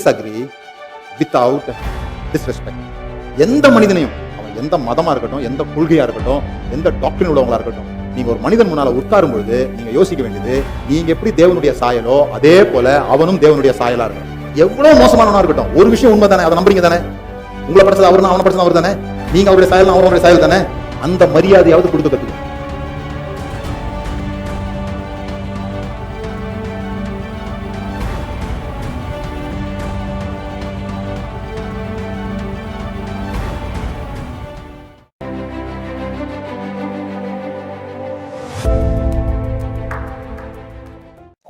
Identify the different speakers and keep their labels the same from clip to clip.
Speaker 1: Disagree without disrespect எந்த மனிதனையும் அவன் எந்த மதமா இருக்கட்டும் எந்த கொள்கையா இருக்கட்டும் எந்த டாக்டரின் உள்ளவங்களா இருக்கட்டும் நீங்க ஒரு மனிதன் முன்னால உட்காரும் பொழுது நீங்க யோசிக்க வேண்டியது நீங்க எப்படி தேவனுடைய சாயலோ அதே போல அவனும் தேவனுடைய சாயலாக இருக்கணும். எவ்வளவு மோசமானவனா இருக்கட்டும் ஒரு விஷயம் உண்மை தானே அதை நம்புறீங்க தானே? உங்களை படிச்சது அவரு அவனை படிச்சது அவர் தானே நீங்க அவருடைய சாயல் அவருடைய சாயல் தானே அந்த மரியாதையாவது கொடுத்து கற்றுக்கணும்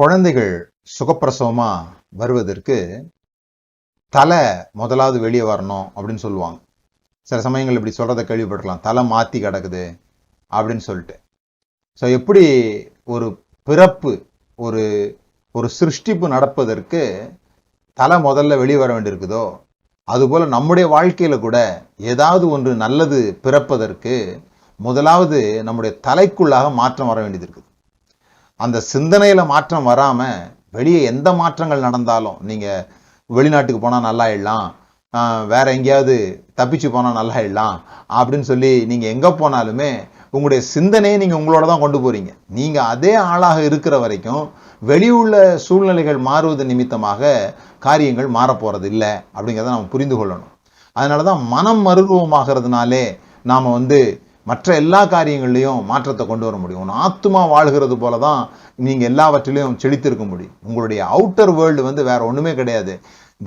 Speaker 2: குழந்தைகள் சுகப்பிரசவமாக வருவதற்கு தலை முதலாவது வெளியே வரணும் அப்படின்னு சொல்லுவாங்க. சில சமயங்கள் இப்படி சொல்கிறத கேள்விப்பட்டிருக்கலாம். தலை மாற்றி கிடக்குது அப்படின்னு சொல்லிட்டு. ஸோ எப்படி ஒரு பிறப்பு ஒரு ஒரு சிருஷ்டிப்பு நடப்பதற்கு தலை முதல்ல வெளியே வர வேண்டியிருக்குதோ அதுபோல் நம்முடைய வாழ்க்கையில் கூட ஏதாவது ஒன்று நல்லது பிறப்பதற்கு முதலாவது நம்முடைய தலைக்குள்ளாக மாற்றம் வர வேண்டியது இருக்குது. அந்த சிந்தனையில் மாற்றம் வராமல் வெளியே எந்த மாற்றங்கள் நடந்தாலும் நீங்கள் வெளிநாட்டுக்கு போனால் நல்லா இடலாம் வேறு எங்கேயாவது தப்பிச்சு போனால் நல்லா இடலாம் அப்படின்னு சொல்லி நீங்கள் எங்கே போனாலுமே உங்களுடைய சிந்தனையை நீங்கள் உங்களோட தான் கொண்டு போகிறீங்க நீங்கள் அதே ஆளாக இருக்கிற வரைக்கும் வெளியுள்ள சூழ்நிலைகள் மாறுவது நிமித்தமாக காரியங்கள் மாறப்போகிறது இல்லை அப்படிங்கிறத நம்ம புரிந்து கொள்ளணும். அதனால தான் மனம் மருவமாகிறதுனாலே நாம் வந்து மற்ற எல்லா காரியங்கள்லையும் மாற்றத்தை கொண்டு வர முடியும். உன் ஆத்துமா வாழ்கிறது போல தான் நீங்கள் எல்லாவற்றிலையும் செழித்திருக்க முடியும். உங்களுடைய அவுட்டர் வேர்ல்டு வந்து வேற ஒன்றுமே கிடையாது.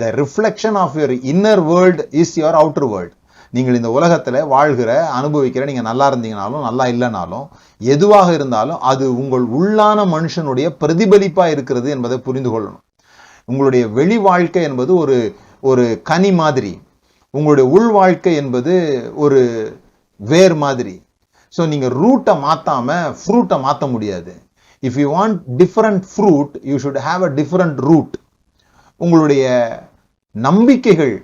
Speaker 2: The reflection of your inner world is your outer world நீங்கள் இந்த உலகத்தில் வாழ்கிற அனுபவிக்கிற நீங்கள் நல்லா இருந்தீங்கனாலும் நல்லா இல்லைனாலும் எதுவாக இருந்தாலும் அது உங்கள் உள்ளான மனுஷனுடைய பிரதிபலிப்பாக இருக்கிறது என்பதை புரிந்து கொள்ளணும். உங்களுடைய வெளி வாழ்க்கை என்பது ஒரு ஒரு கனி மாதிரி. உங்களுடைய உள் வாழ்க்கை என்பது ஒரு வேர் மாதிரி. ஸோ நீங்கள் ரூட்டை மாற்றாமல் ஃப்ரூட்டை மாற்ற முடியாது. If you want different fruit you should have a different root உங்களுடைய நம்பிக்கைகள்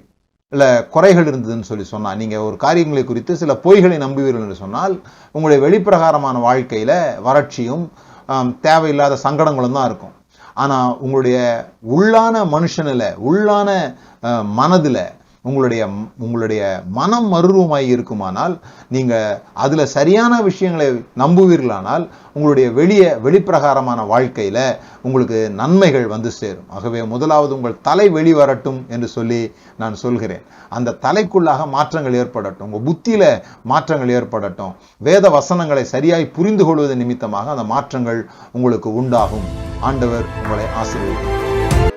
Speaker 2: குறைகள் இருந்ததுன்னு சொல்லி சொன்னால் நீங்கள் ஒரு காரியங்களை குறித்து சில பொய்களை நம்புவீர்கள் என்று சொன்னால் உங்களுடைய வெளிப்பிரகாரமான வாழ்க்கையில் வறட்சியும் தேவையில்லாத சங்கடங்களும் தான் இருக்கும். ஆனால் உங்களுடைய உள்ளான மனுஷனில் உள்ளான மனதில் உங்களுடைய உங்களுடைய மனம் மறுரூபமாய் இருக்குமானால் நீங்கள் அதில் சரியான விஷயங்களை நம்புவீர்களானால் உங்களுடைய வெளிய வெளிப்பிரகாரமான வாழ்க்கையில் உங்களுக்கு நன்மைகள் வந்து சேரும். ஆகவே முதலாவது உங்கள் தலை வெளிவரட்டும் என்று சொல்லி நான் சொல்கிறேன். அந்த தலைக்குள்ளாக மாற்றங்கள் ஏற்படட்டும். உங்கள் புத்தியில் மாற்றங்கள் ஏற்படட்டும். வேத வசனங்களை சரியாய் புரிந்து கொள்வது நிமித்தமாக அந்த மாற்றங்கள் உங்களுக்கு உண்டாகும். ஆண்டவர் உங்களை ஆசீர்வதிப்பார்.